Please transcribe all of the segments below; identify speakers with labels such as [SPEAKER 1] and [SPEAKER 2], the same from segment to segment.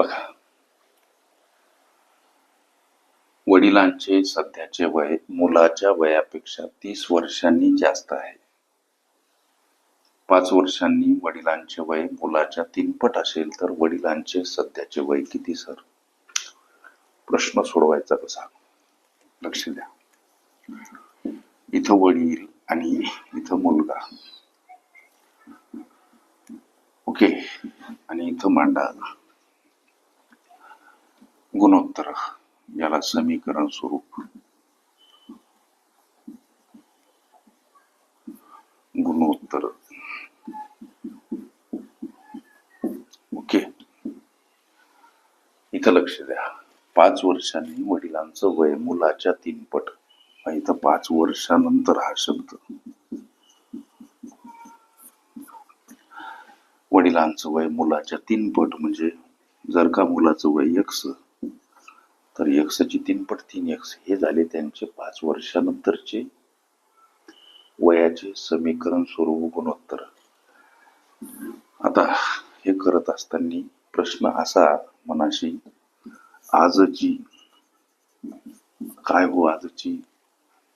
[SPEAKER 1] बघा. वडिलांचे सध्याचे वय मुलाच्या वयापेक्षा तीस वर्षांनी जास्त आहे. पाच वर्षांनी वडिलांचे वय मुलाच्या तीनपट असेल तर वडिलांचे सध्याचे वय किती सर? प्रश्न सोडवायचा कसा? लक्ष द्या. इथं वडील आणि इथं मुलगा. ओके? आणि इथं मांडा. गुणोत्तर. याला समीकरण स्वरूप. गुणोत्तर. ओके. इथं लक्ष द्या. पाच वर्षांनी वडिलांचं वय मुलाच्या तीनपट इथं पाच वर्षानंतर हा शब्द. वडिलांचं वय मुलाच्या तीनपट म्हणजे जर का मुलाचं वय एक्स तर यक्षची तीनपट तीन एक्स हे झाले त्यांचे पाच वर्षानंतरचे वयाचे समीकरण स्वरूप गुणोत्तर. आता हे करत असताना प्रश्न असा मनाशी आजची काय हो आजची?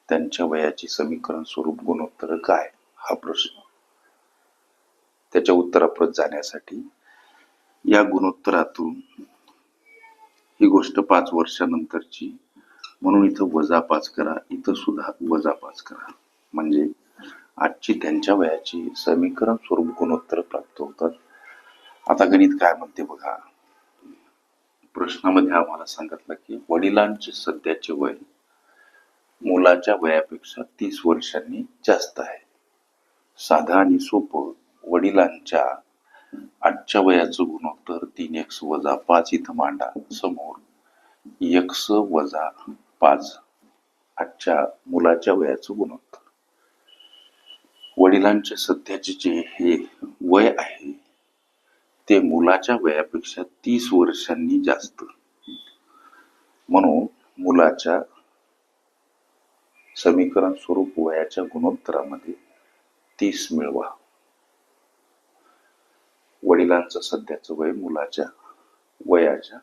[SPEAKER 1] त्यांच्या वयाची समीकरण स्वरूप गुणोत्तर काय? हा प्रश्न. त्याच्या उत्तराप्रत जाण्यासाठी या गुणोत्तरातून ही गोष्ट पाच वर्षानंतरची. म्हणून इथं वजा पाच करा इथं सुद्धा वजा पाच करा. म्हणजे आजची त्यांच्या वयाची समीकरण स्वरूप गुणोत्तर प्राप्त होतात. आता गणित काय म्हणते बघा. प्रश्नामध्ये आम्हाला सांगितलं की वडिलांचे सध्याचे वय मुलाच्या वयापेक्षा तीस वर्षांनी जास्त आहे. साधा आणि सोपं वडिलांच्या आजच्या वयाचं गुणोत्तर तीन एक्स वजा पाच इथं मांडा समोर. एक्स वजा पाच आजच्या मुलाच्या वयाचं गुणोत्तर वडिलांचे सध्याचे जे हे वय आहे ते मुलाच्या वयापेक्षा तीस वर्षांनी जास्त. म्हणून मुलाच्या समीकरण स्वरूप वयाच्या गुणोत्तरामध्ये तीस मिळवा. वडिलांचं सध्याचं वय मुलाच्या वयाच्या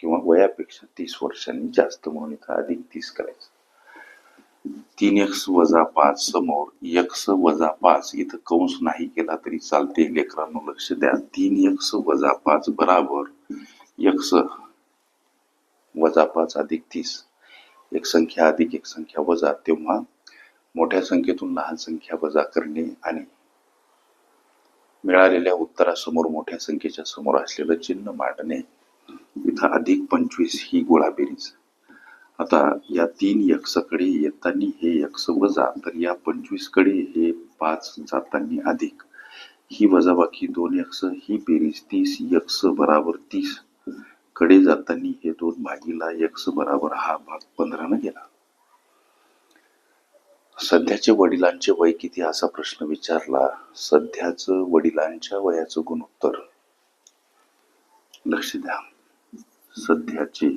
[SPEAKER 1] किंवा वयापेक्षा तीस वर्षांनी जास्त म्हणून इथं अधिक तीस करायचं. तीन एक्स वजा पाच समोर एक्स वजा पाच इथं कंस नाही केला तरी चालते लेकरांनो लक्ष द्या. तीन एक्स वजा पाच बराबर एक्स वजा पाच अधिक तीस. एक संख्या अधिक एक संख्या वजा. तेव्हा मोठ्या संख्येतून लहान संख्या वजा करणे आणि मिळालेल्या उत्तरासमोर मोठ्या संख्येच्या समोर असलेलं चिन्ह मांडणे इथं अधिक पंचवीस ही गोळाबेरीज आता या तीन यक्षकडे येताना हे यक्ष वजा तर या पंचवीसकडे हे पाच जाताना अधिक. ही वजाबाकी दोन यक्ष ही बेरीज तीस यक्ष बराबर तीस. कडे जाताना हे दोन भागीला यक्ष बराबर हा भाग पंधरानं गेला. सध्याचे वडिलांचे वय किती असा प्रश्न विचारला? सध्याचं वडिलांच्या वयाचं गुणोत्तर. लक्ष द्या. सध्याचे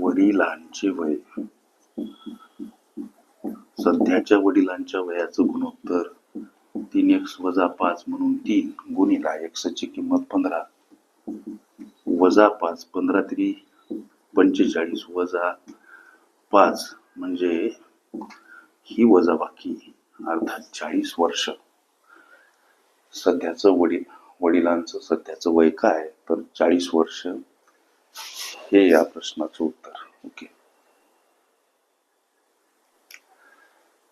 [SPEAKER 1] वडिलांचे वय. सध्याच्या वडिलांच्या वयाचं गुणोत्तर तीन एक्स वजा पाच म्हणून तीन गुणिला एक्सची किंमत पंधरा. वजा पाच पंधरा तरी पंचेचाळीस वजा पाच म्हणजे ही वजाबाकी अर्थात चाळीस वर्ष. सध्याचं वडील वडिलांचं सध्याचं वय काय तर चाळीस वर्ष हे या प्रश्नाचं उत्तर. ओके.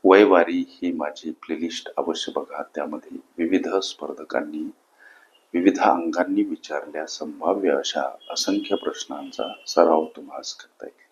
[SPEAKER 1] वयवारी ही माझी प्लेलिस्ट अवश्य बघा. त्यामध्ये विविध स्पर्धकांनी विविध अंगांनी विचारल्या संभाव्य अशा असंख्य प्रश्नांचा सराव तुम्हाला करता येईल.